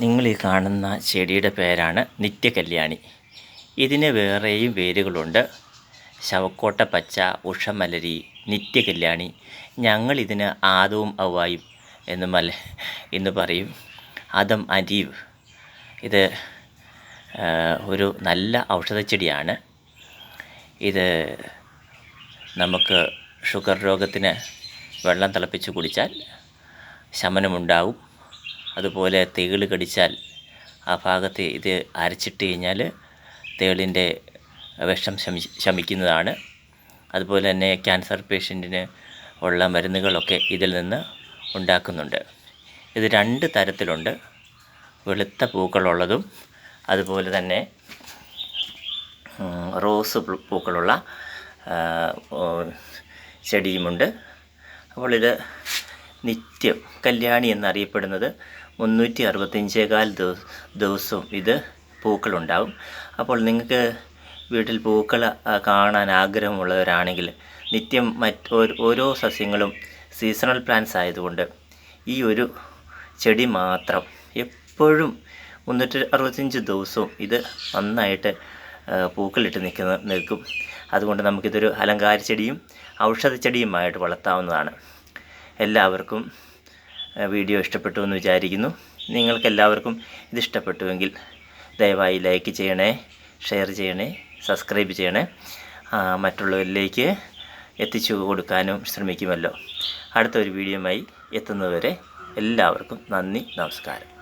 നിങ്ങൾ ഈ കാണുന്ന ചെടിയുടെ പേരാണ് നിത്യകല്യാണി. ഇതിന് വേറെയും വേരുകളുണ്ട് ശവക്കോട്ട പച്ച ഉഷമലരി നിത്യകല്യാണി. ഞങ്ങൾ ഇതിന് ആദവും ഔവായും എന്ന് മല എന്ന് പറയും. ആദം അരീവ്. ഇത് ഒരു നല്ല ഔഷധച്ചെടിയാണ്. ഇത് നമുക്ക് ഷുഗർ രോഗത്തിന് വെള്ളം തിളപ്പിച്ച് കുടിച്ചാൽ ശമനമുണ്ടാവും. അതുപോലെ തേൾ കടിച്ചാൽ ആ ഭാഗത്ത് ഇത് അരച്ചിട്ട് കഴിഞ്ഞാൽ തേളിന്റെ വിഷം ശമി ശമിക്കുന്നതാണ്. അതുപോലെ തന്നെ ക്യാൻസർ പേഷ്യന്റിന് ഉള്ള മരുന്നുകളൊക്കെ ഇതിൽ നിന്ന് ഉണ്ടാക്കുന്നുണ്ട്. ഇത് രണ്ട് തരത്തിലുണ്ട്. വെളുത്ത പൂക്കളുള്ളതും അതുപോലെ തന്നെ റോസ് പൂക്കളുള്ള ചെടിയുമുണ്ട്. അപ്പോൾ ഇത് നിത്യം കല്യാണി എന്നറിയപ്പെടുന്നത് മുന്നൂറ്റി അറുപത്തഞ്ചേകാൽ ദിവ- ദിവസവും ഇത് പൂക്കളുണ്ടാവും. അപ്പോൾ നിങ്ങൾക്ക് വീട്ടിൽ പൂക്കൾ കാണാൻ ആഗ്രഹമുള്ളവരാണെങ്കിൽ നിത്യം മറ്റ് ഓരോ- സസ്യങ്ങളും സീസണൽ പ്ലാന്റ്സ് ആയതുകൊണ്ട് ഈ ഒരു ചെടി മാത്രം എപ്പോഴും മുന്നൂറ്റി അറുപത്തഞ്ച് ദിവസവും ഇത് നന്നായിട്ട് പൂക്കളിട്ട് നിൽക്കുന്ന നിൽക്കും. അതുകൊണ്ട് നമുക്കിതൊരു അലങ്കാര ചെടിയും ഔഷധ ചെടിയുമായിട്ട് വളർത്താവുന്നതാണ്. എല്ലാവർക്കും വീഡിയോ ഇഷ്ടപ്പെട്ടു എന്ന് വിചാരിക്കുന്നു. നിങ്ങൾക്കെല്ലാവർക്കും ഇത് ഇഷ്ടപ്പെട്ടുവെങ്കിൽ ദയവായി ലൈക്ക് ചെയ്യണേ ഷെയർ ചെയ്യണേ സബ്സ്ക്രൈബ് ചെയ്യണേ. മറ്റുള്ളവരിലേക്ക് എത്തിച്ചു കൊടുക്കാനും ശ്രമിക്കുമല്ലോ. അടുത്തൊരു വീഡിയോയുമായി എത്തുന്നതുവരെ എല്ലാവർക്കും നന്ദി നമസ്കാരം.